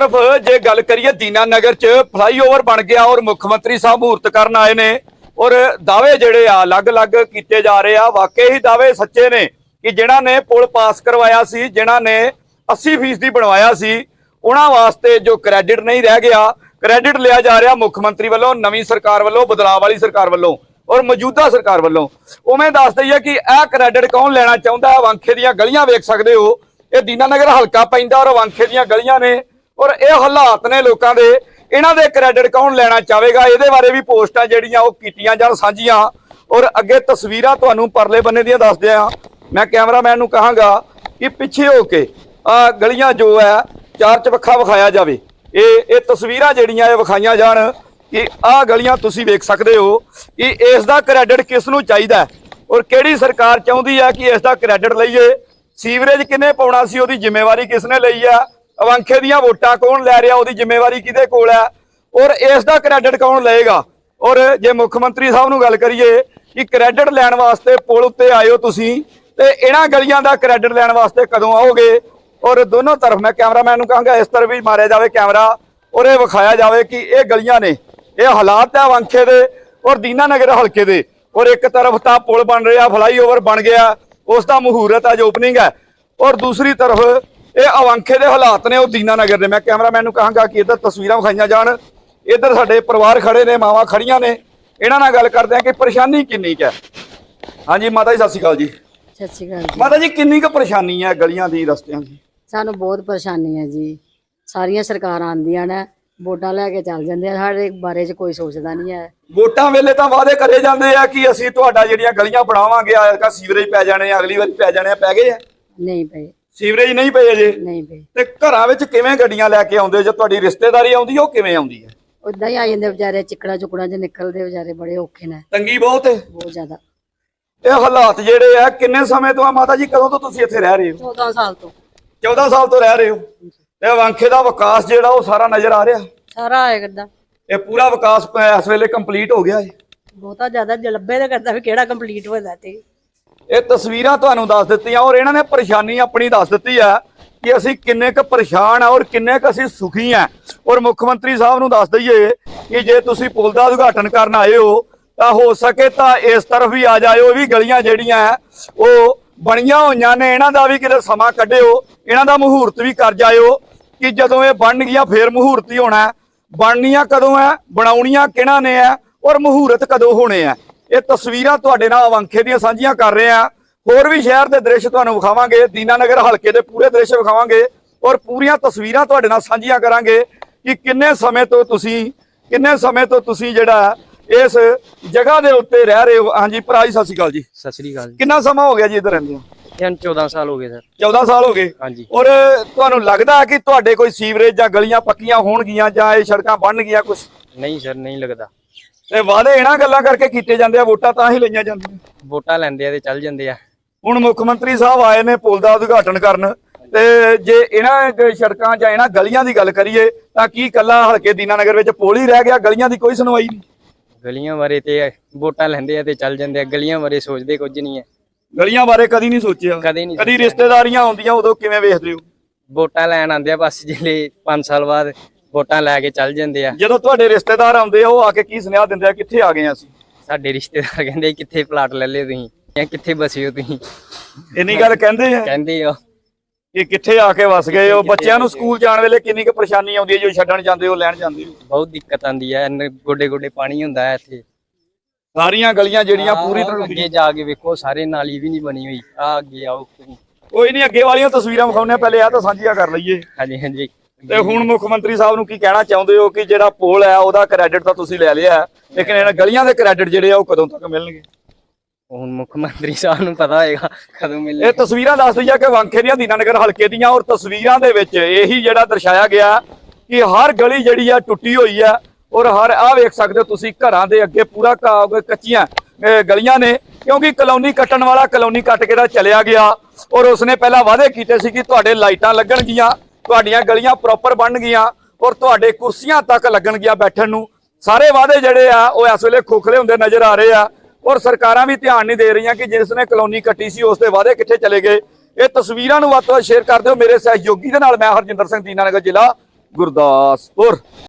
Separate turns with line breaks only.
ਸਿਰਫ ਜੇ ਗੱਲ ਕਰੀਏ ਦੀਨਾ ਨਗਰ ਚ ਫਲਾਈਓਵਰ ਬਣ ਗਿਆ ਔਰ ਮੁੱਖ ਮੰਤਰੀ ਸਾਹਿਬ ਮਹੂਰਤ ਕਰਨ ਆਏ ਨੇ। ਔਰ ਦਾਅਵੇ ਜਿਹੜੇ ਆ, ਅਲੱਗ-ਅਲੱਗ ਕੀਤੇ ਜਾ ਰਹੇ ਆ। ਵਾਕਈ ਹੀ ਦਾਅਵੇ ਸੱਚੇ ਨੇ ਕਿ ਜਿਨ੍ਹਾਂ ਨੇ ਪੁਲ ਪਾਸ ਕਰਵਾਇਆ ਸੀ, ਜਿਨ੍ਹਾਂ ਨੇ 80% ਦੀ ਬਣਵਾਇਆ ਸੀ, ਉਹਨਾਂ ਵਾਸਤੇ ਜੋ ਕ੍ਰੈਡਿਟ ਨਹੀਂ ਰਹਿ ਗਿਆ ਕ੍ਰੈਡਿਟ ਲਿਆ ਜਾ ਰਿਹਾ ਮੁੱਖ ਮੰਤਰੀ ਵੱਲੋਂ, ਨਵੀਂ ਸਰਕਾਰ ਵੱਲੋਂ ਬਦਲਾਅ ਵਾਲੀ ਸਰਕਾਰ ਵੱਲੋਂ ਔਰ ਮੌਜੂਦਾ ਸਰਕਾਰ ਵੱਲੋਂ। ਉਵੇਂ ਦੱਸ ਦਈਏ ਕਿ ਇਹ ਕ੍ਰੈਡਿਟ ਕੌਣ ਲੈਣਾ ਚਾਹੁੰਦਾ ਹੈ? ਵਾਂਖੇ ਦੀਆਂ ਗਲੀਆਂ ਵੇਖ ਸਕਦੇ ਹੋ। ਇਹ ਦੀਨਾਨਗਰ ਹਲਕਾ ਪੈਂਦਾ ਔਰ ਵਾਂਖੇ ਦੀਆਂ ਗਲੀਆਂ ਨੇ। ਔਰ ਇਹ ਹਾਲਾਤ ਨੇ ਲੋਕਾਂ ਦੇ, ਇਹਨਾਂ ਦੇ ਕ੍ਰੈਡਿਟ ਕੌਣ ਲੈਣਾ ਚਾਹੇਗਾ? ਇਹਦੇ ਬਾਰੇ ਵੀ ਪੋਸਟਾਂ ਜਿਹੜੀਆਂ ਉਹ ਕੀਤੀਆਂ ਜਾਣ ਸਾਂਝੀਆਂ। ਔਰ ਅੱਗੇ ਤਸਵੀਰਾਂ ਤੁਹਾਨੂੰ ਪਰਲੇ ਬੰਨੇ ਦੀਆਂ ਦੱਸਦੇ ਆ ਮੈਂ ਕੈਮਰਾਮੈਨ ਨੂੰ ਕਹਾਂਗਾ ਕਿ ਪਿੱਛੇ ਹੋ ਕੇ, ਆ ਗਲੀਆਂ ਜੋ ਹੈ, ਚਾਰ ਚਵੱਖਾ ਵਿਖਾਇਆ ਜਾਵੇ। ਇਹ ਇਹ ਤਸਵੀਰਾਂ ਜਿਹੜੀਆਂ ਇਹ ਵਿਖਾਈਆਂ ਜਾਣ ਕਿ ਆਹ ਗਲੀਆਂ ਤੁਸੀਂ ਵੇਖ ਸਕਦੇ ਹੋ ਕਿ ਇਸ ਦਾ ਕ੍ਰੈਡਿਟ ਕਿਸ ਨੂੰ ਚਾਹੀਦਾ ਹੈ। ਔਰ ਕਿਹੜੀ ਸਰਕਾਰ ਚਾਹੁੰਦੀ ਹੈ ਕਿ ਇਸ ਦਾ ਕ੍ਰੈਡਿਟ ਲਈਏ? ਸੀਵਰੇਜ ਕਿੰਨੇ ਪਾਉਣਾ ਸੀ? ਉਹਦੀ ਜ਼ਿੰਮੇਵਾਰੀ ਕਿਸ ਨੇ ਲਈ ਆ ਅਵੰਖੇ ਦੀਆਂ ਵੋਟਾਂ ਕੌਣ ਲੈ ਰਿਹਾ, ਉਹਦੀ ਜ਼ਿੰਮੇਵਾਰੀ ਕਿਹਦੇ ਕੋਲ ਹੈ? ਔਰ ਇਸ ਦਾ ਕ੍ਰੈਡਿਟ ਕੌਣ ਲਏਗਾ? ਔਰ ਜੇ ਮੁੱਖ ਮੰਤਰੀ ਸਾਹਿਬ ਨੂੰ ਗੱਲ ਕਰੀਏ ਕਿ ਕ੍ਰੈਡਿਟ ਲੈਣ ਵਾਸਤੇ ਪੁਲ ਉੱਤੇ ਆਇਓ ਤੁਸੀਂ, ਤੇ ਇਹਨਾਂ ਗਲੀਆਂ ਦਾ ਕ੍ਰੈਡਿਟ ਲੈਣ ਵਾਸਤੇ ਕਦੋਂ ਆਓਗੇ? ਔਰ ਦੋਨੋਂ ਤਰਫ ਮੈਂ ਕੈਮਰਾਮੈਨ ਨੂੰ ਕਹਾਂਗਾ, ਇਸ ਤਰਫ ਵੀ ਮਾਰਿਆ ਜਾਵੇ ਕੈਮਰਾ, ਔਰ ਇਹ ਵਿਖਾਇਆ ਜਾਵੇ ਕਿ ਇਹ ਗਲੀਆਂ ਨੇ, ਇਹ ਹਾਲਾਤ ਹੈ ਵੰਖੇ ਦੇ, ਔਰ ਦੀਨਾ ਨਗਰ ਹਲਕੇ ਦੇ, ਔਰ ਇੱਕ ਤਰਫ ਤਾਂ ਪੁਲ ਬਣ ਰਿਹਾ ਫਲਾਈਓਵਰ ਬਣ ਗਿਆ, ਉਸ ਦਾ ਮਹੂਰਤ ਅੱਜ ਓਪਨਿੰਗ ਹੈ। ਔਰ ਦੂਸਰੀ ਤਰਫ ਇਹ ਅਵੰਖੇ ਦੇ ਹਾਲਾਤ ਨੇ ਉਹ ਦੀਨਾ ਨਗਰ ਦੇ। ਮੈਂ ਕੈਮਰਾਮੈਨ ਨੂੰ ਕਹਾਂਗਾ ਕਿ ਇੱਧਰ ਤਸਵੀਰਾਂ ਵਿਖਾਈਆਂ ਜਾਣ। ਇੱਧਰ ਸਾਡੇ ਪਰਿਵਾਰ ਖੜੇ ਨੇ ਮਾਵਾਂ ਖੜੀਆਂ ਨੇ। ਇਹਨਾਂ ਨਾਲ ਗੱਲ ਕਰਦੇ ਆ ਕਿ ਪਰੇਸ਼ਾਨੀ ਕਿੰਨੀ ਕੁ ਹੈ। ਹਾਂਜੀ ਮਾਤਾ ਜੀ ਸਤਿ ਸ਼੍ਰੀ ਅਕਾਲ ਜੀ।
ਸਤਿ ਸ਼੍ਰੀ ਅਕਾਲ ਜੀ।
ਮਾਤਾ ਜੀ ਕਿੰਨੀ ਕੁ ਪਰੇਸ਼ਾਨੀ ਹੈ ਗਲੀਆਂ ਦੀ ਰਸਤਿਆਂ ਦੀ?
ਸਾਨੂੰ ਬਹੁਤ ਪਰੇਸ਼ਾਨੀ ਹੈ ਜੀ। ਸਾਰੀਆਂ ਸਰਕਾਰਾਂ ਆਉਂਦੀਆਂ ਨੇ ਵੋਟਾਂ ਲੈ ਕੇ ਚੱਲ ਜਾਂਦੇ ਆ। ਸਾਡੇ ਬਾਰੇ 'ਚ ਕੋਈ ਸੋਚਦਾ ਨਹੀਂ ਹੈ।
ਵੋਟਾਂ ਵੇਲੇ ਤਾਂ ਵਾਅਦੇ ਕਰੇ ਜਾਂਦੇ ਆ ਕਿ ਅਸੀਂ ਤੁਹਾਡਾ ਜਿਹੜੀਆਂ ਗਲੀਆਂ ਬਣਾਵਾਂਗੇ ਆਇਲਕਾ ਸੀਵਰੇਜ ਪੈ ਜਾਣੇ ਆ ਅਗਲੀ ਵਾਰੀ ਪੈ ਜਾਣੇ ਆ ਪੈ ਗਏ ਆ।
ਨਹੀਂ ਪਏ।
ਸੀਵਰੇਜ ਨਹੀਂ ਪਏ ਅਜੇ।
ਨਹੀਂ ਪਏ।
ਤੇ ਘਰਾਂ ਵਿੱਚ ਕਿਵੇਂ ਗੱਡੀਆਂ ਲੈ ਕੇ ਆਉਂਦੇ? ਜੇ ਤੁਹਾਡੀ ਰਿਸ਼ਤੇਦਾਰੀ ਆਉਂਦੀ ਉਹ ਕਿਵੇਂ ਆਉਂਦੀ ਹੈ?
ਉਦਾਂ ਹੀ ਆ ਜਾਂਦੇ ਵਿਚਾਰੇ ਚਿੱਕੜਾ ਚੁਕੜਾ 'ਚ ਨਿਕਲਦੇ ਵਿਚਾਰੇ ਬੜੇ ਔਖੇ ਨੇ।
ਤੰਗੀ ਬਹੁਤ ਹੈ।
ਬਹੁਤ ਜ਼ਿਆਦਾ।
ਇਹ ਹਾਲਾਤ ਜਿਹੜੇ ਆ ਕਿੰਨੇ ਸਮੇਂ ਤੋਂ ਆ? ਮਾਤਾ ਜੀ ਕਦੋਂ ਤੋਂ ਤੁਸੀਂ ਇੱਥੇ ਰਹਿ ਰਹੇ ਹੋ?
14 ਸਾਲ ਤੋਂ।
14 ਸਾਲ ਤੋਂ ਰਹਿ ਰਹੇ ਹੋ। ਤੇ ਵਾਂਖੇ ਦਾ ਵਿਕਾਸ ਜਿਹੜਾ ਉਹ ਸਾਰਾ ਨਜ਼ਰ ਆ ਰਿਹਾ?
ਸਾਰਾ ਆਇਆ ਕਰਦਾ।
ਇਹ ਪੂਰਾ ਵਿਕਾਸ ਪ- ਇਸ ਵੇਲੇ ਕੰਪਲੀਟ ਹੋ ਗਿਆ ਹੈ।
ਬਹੁਤਾ ਜ਼ਿਆਦਾ ਜਲੱਬੇ ਦਾ ਕਰਦਾ ਵੀ ਕਿਹੜਾ ਕੰਪਲੀਟ ਹੋਦਾ ਤੇ।
ਇਹ ਤਸਵੀਰਾਂ ਤੁਹਾਨੂੰ ਦੱਸ ਦਿੱਤੀਆਂ ਔਰ ਇਹਨਾਂ ਨੇ ਪਰੇਸ਼ਾਨੀ ਆਪਣੀ ਦੱਸ ਦਿੱਤੀ ਹੈ ਕਿ ਅਸੀਂ ਕਿੰਨੇ ਕੁ ਪਰੇਸ਼ਾਨ ਆ ਔਰ ਕਿੰਨੇ ਕੁ ਅਸੀਂ ਸੁਖੀ ਆ ਔਰ ਮੁੱਖ ਮੰਤਰੀ ਸਾਹਿਬ ਨੂੰ ਦੱਸ ਦਈਏ ਕਿ ਜੇ ਤੁਸੀਂ ਪੁਲ ਦਾ ਉਦਘਾਟਨ ਕਰਨ ਆਏ ਹੋ, ਤਾਂ ਹੋ ਸਕੇ ਤਾਂ ਇਸ ਤਰਫ ਵੀ ਆ ਜਾਇਓ, ਵੀ ਗਲੀਆਂ ਜਿਹੜੀਆਂ ਉਹ ਬਣੀਆਂ ਹੋਈਆਂ ਨੇ। ਇਹਨਾਂ ਦਾ ਵੀ ਕਿਤੇ ਸਮਾਂ ਕੱਢਿਓ, ਇਹਨਾਂ ਦਾ ਮਹੂਰਤ ਵੀ ਕਰ ਜਾਇਓ ਕਿ ਜਦੋਂ ਇਹ ਬਣ ਗਈਆਂ, ਫੇਰ ਮਹੂਰਤ ਹੀ ਹੋਣਾ ਬਣਨੀਆਂ ਕਦੋਂ ਹੈ, ਬਣਾਉਣੀਆਂ ਕਿਹਨਾਂ ਨੇ ਹੈ, ਔਰ ਮਹੂਰਤ ਕਦੋਂ ਹੋਣੇ ਆ ਇਹ ਤਸਵੀਰਾਂ ਤੁਹਾਡੇ ਨਾਲ ਅਵੰਖੇ ਦੀਆਂ ਸਾਂਝੀਆਂ ਕਰ ਰਹੇ ਆ ਹੋਰ ਵੀ ਸ਼ਹਿਰ ਦੇ ਦ੍ਰਿਸ਼ ਤੁਹਾਨੂੰ ਵਿਖਾਵਾਂਗੇ ਦੀਨਾਨਗਰ ਹਲਕੇ ਦੇ ਪੂਰੇ ਦ੍ਰਿਸ਼ ਵਿਖਾਵਾਂਗੇ ਔਰ ਪੂਰੀਆਂ ਤਸਵੀਰਾਂ ਤੁਹਾਡੇ ਨਾਲ ਸਾਂਝੀਆਂ ਕਰਾਂਗੇ ਕਿ ਕਿੰਨੇ ਸਮੇਂ ਤੋਂ ਤੁਸੀਂ ਕਿੰਨੇ ਸਮੇਂ ਤੋਂ ਤੁਸੀਂ ਜਿਹੜਾ ਇਸ ਜਗ੍ਹਾ ਦੇ ਉੱਤੇ ਰਹਿ ਰਹੇ ਹੋ। ਹਾਂਜੀ ਭਰਾ ਜੀ ਸਤਿ ਸ਼੍ਰੀ ਅਕਾਲ ਜੀ।
ਸਤਿ ਸ੍ਰੀ ਅਕਾਲ ਜੀ।
ਕਿੰਨਾ ਸਮਾਂ ਹੋ ਗਿਆ ਜੀ ਇੱਧਰ ਰਹਿੰਦੇ ਹੋ?
ਇਹ 14 ਸਾਲ ਹੋ ਗਏ ਸਰ।
14 ਸਾਲ ਹੋ ਗਏ।
ਹਾਂਜੀ।
ਔਰ ਤੁਹਾਨੂੰ ਲੱਗਦਾ ਹੈ ਕਿ ਤੁਹਾਡੇ ਕੋਈ ਸੀਵਰੇਜ ਜਾਂ ਗਲੀਆਂ ਪੱਕੀਆਂ ਹੋਣਗੀਆਂ ਜਾਂ ਇਹ ਸੜਕਾਂ ਬਣਨਗੀਆਂ ਕੁਝ
ਨਹੀਂ ਸਰ ਨਹੀਂ ਲੱਗਦਾ।
ਤੇ ਵਾਅਦੇ ਇਹਨਾਂ ਗੱਲਾਂ ਕਰਕੇ ਕੀਤੇ ਜਾਂਦੇ ਆ ਵੋਟਾਂ ਤਾਂ ਹੀ ਲਈਆਂ ਜਾਂਦੀਆਂ।
ਵੋਟਾਂ ਲੈਂਦੇ ਆ ਤੇ ਚੱਲ ਜਾਂਦੇ ਆ।
ਹੁਣ ਮੁੱਖ ਮੰਤਰੀ ਸਾਹਿਬ ਆਏ ਨੇ ਪੁਲ ਦਾ ਉਦਘਾਟਨ ਕਰਨ ਤੇ ਜੇ ਇਹਨਾਂ ਸੜਕਾਂ ਜਾਂ ਇਹਨਾਂ ਗਲੀਆਂ ਦੀ ਗੱਲ ਕਰੀਏ ਤਾਂ ਕੀ ਕੱਲਾ ਹਲਕੇ ਦੀਨਾਨਗਰ ਵਿੱਚ ਪੁਲ ਹੀ ਰਹਿ ਗਿਆ? ਗਲੀਆਂ ਦੀ ਕੋਈ ਸੁਣਵਾਈ ਨਹੀਂ।
ਗਲੀਆਂ ਬਾਰੇ ਤੇ ਵੋਟਾਂ ਲੈਂਦੇ ਆ ਤੇ ਚੱਲ ਜਾਂਦੇ ਆ। ਗਲੀਆਂ ਬਾਰੇ ਸੋਚਦੇ ਕੁਝ ਨਹੀਂ ਹੈ
ਗਲੀਆਂ ਬਾਰੇ ਕਦੀ ਨਹੀਂ ਸੋਚਿਆ।
ਕਦੇ ਨਹੀਂ
ਕਦੀ ਰਿਸ਼ਤੇਦਾਰੀਆਂ ਆਉਂਦੀਆਂ ਉਦੋਂ ਕਿਵੇਂ ਵੇਖਦੇ ਹੋ?
ਵੋਟਾਂ ਲੈਣ ਆਉਂਦੇ ਆ ਬਸ ਜਿਹੜੇ 5 ਸਾਲ ਬਾਅਦ ਵੋਟਾਂ ਲੈ ਕੇ ਚੱਲ ਜਾਂਦੇ ਆ।
ਜਦੋਂ ਤੁਹਾਡੇ ਰਿਸ਼ਤੇਦਾਰ ਆਉਂਦੇ ਆ ਉਹ ਆ ਕੇ ਕੀ ਸੁਨੇਹਾ ਦਿੰਦੇ ਆ ਕਿੱਥੇ ਆ ਗਏ ਆ ਅਸੀਂ?
ਸਾਡੇ ਰਿਸ਼ਤੇਦਾਰ ਕਹਿੰਦੇ ਕਿੱਥੇ ਪਲਾਟ ਲੈ ਲਿਓ ਤੁਸੀਂ ਜਾਂ ਕਿੱਥੇ ਬਸਿਓ ਤੁਸੀਂ?
ਇੰਨੀ ਗੱਲ ਕਹਿੰਦੇ ਆ?
ਕਹਿੰਦੇ ਆ।
ਕਿ ਕਿੱਥੇ ਆ ਕੇ ਵਸ ਗਏ ਹੋ? ਬੱਚਿਆਂ ਨੂੰ ਸਕੂਲ ਜਾਣ ਵੇਲੇ ਕਿੰਨੀ ਕੁ ਪਰੇਸ਼ਾਨੀ ਆਉਂਦੀ ਹੈ? ਜੋ ਛੱਡਣ ਜਾਂਦੇ ਹੋ ਲੈਣ ਜਾਂਦੇ ਹੋ?
ਬਹੁਤ ਦਿੱਕਤ ਆਂਦੀ ਆ। ਇੰਨੇ ਗੋਡੇ ਗੋਡੇ ਪਾਣੀ ਹੁੰਦਾ ਹੈ ਇੱਥੇ।
ਸਾਰੀਆਂ ਗਲੀਆਂ ਜਿਹੜੀਆਂ ਪੂਰੀ ਤਰ੍ਹਾਂ
ਅੱਗੇ ਜਾ ਕੇ ਵੇਖੋ ਸਾਰੇ ਨਾਲੀ ਵੀ ਨਹੀਂ ਬਣੀ ਹੋਈ। ਆ ਅੱਗੇ ਆਓ।
ਕੋਈ ਨਹੀਂ ਅੱਗੇ ਵਾਲੀਆਂ ਤਸਵੀਰਾਂ ਵਿਖਾਉਂਦੇ ਆ ਪਹਿਲੇ ਆ ਤਾਂ ਸਾਂਝੀਆਂ ਕਰ ਲਈਏ।
ਹਾਂਜੀ ਹਾਂਜੀ।
ਤੇ ਹੁਣ ਮੁੱਖ ਮੰਤਰੀ ਸਾਹਿਬ ਨੂੰ ਕੀ ਕਹਿਣਾ ਚਾਹੁੰਦੇ ਹੋ ਕਿ ਜਿਹੜਾ ਪੁਲ ਹੈ ਉਹਦਾ ਕ੍ਰੈਡਿਟ ਤਾਂ ਤੁਸੀਂ ਲੈ ਲਿਆ ਲੇਕਿਨ ਇਹਨਾਂ ਗਲੀਆਂ ਦੇ ਕ੍ਰੈਡਿਟ ਜਿਹੜੇ ਆ ਉਹ ਕਦੋਂ ਤੱਕ ਮਿਲਣਗੇ?
ਹੁਣ ਮੁੱਖ ਮੰਤਰੀ ਸਾਹਿਬ ਨੂੰ ਪਤਾ ਹੋਏਗਾ ਕਦੋਂ ਮਿਲੇ
ਇਹ ਤਸਵੀਰਾਂ ਦੱਸ ਦਈਆਂ ਕਿ ਵਾਂਖੇ ਦੀਆਂ ਦੀਨਾਨਗਰ ਹਲਕੇ ਦੀਆਂ ਔਰ ਤਸਵੀਰਾਂ ਦੇ ਵਿੱਚ ਇਹੀ ਜਿਹੜਾ ਦਰਸਾਇਆ ਗਿਆ ਕਿ ਹਰ ਗਲੀ ਜਿਹੜੀ ਆ ਟੁੱਟੀ ਹੋਈ ਆ ਔਰ ਹਰ ਆ ਵੇਖ ਸਕਦੇ ਹੋ ਤੁਸੀਂ ਘਰਾਂ ਦੇ ਅੱਗੇ ਪੂਰਾ ਕੱਚੀਆਂ ਗਲੀਆਂ ਨੇ ਕਿਉਂਕਿ ਕਲੋਨੀ ਕੱਟਣ ਵਾਲਾ ਕਲੋਨੀ ਕੱਟ ਕੇ ਦਾ ਚਲਿਆ ਗਿਆ ਔਰ ਉਸਨੇ ਪਹਿਲਾਂ ਵਾਅਦੇ ਕੀਤੇ ਸੀ ਕਿ ਤੁਹਾਡੇ ਲਾਈਟਾਂ ਲੱਗਣਗੀਆਂ ਤੁਹਾਡੀਆਂ ਗਲੀਆਂ ਪ੍ਰੋਪਰ ਬਣਨਗੀਆਂ ਔਰ ਤੁਹਾਡੇ ਕੁਰਸੀਆਂ ਤੱਕ ਲੱਗਣਗੀਆਂ ਬੈਠਣ ਨੂੰ। ਸਾਰੇ ਵਾਅਦੇ ਜਿਹੜੇ ਆ, ਉਹ ਇਸ ਵੇਲੇ ਖੋਖਲੇ ਹੁੰਦੇ ਨਜ਼ਰ ਆ ਰਹੇ ਆ ਔਰ ਸਰਕਾਰਾਂ ਵੀ ਧਿਆਨ ਨਹੀਂ ਦੇ ਰਹੀਆਂ ਕਿ ਜਿਸ ਨੇ ਕਲੋਨੀ ਕੱਟੀ ਸੀ, ਉਸ ਦੇ ਵਾਅਦੇ ਕਿੱਥੇ ਚਲੇ ਗਏ। ਇਹ ਤਸਵੀਰਾਂ ਨੂੰ ਵੱਧ ਤੋਂ ਵੱਧ ਸ਼ੇਅਰ ਕਰ ਦਿਓ। ਮੇਰੇ ਸਹਿਯੋਗੀ ਦੇ ਨਾਲ ਮੈਂ ਹਰਜਿੰਦਰ ਸਿੰਘ, ਦੀਨਾਨਗਰ ਜ਼ਿਲ੍ਹਾ ਗੁਰਦਾਸਪੁਰ।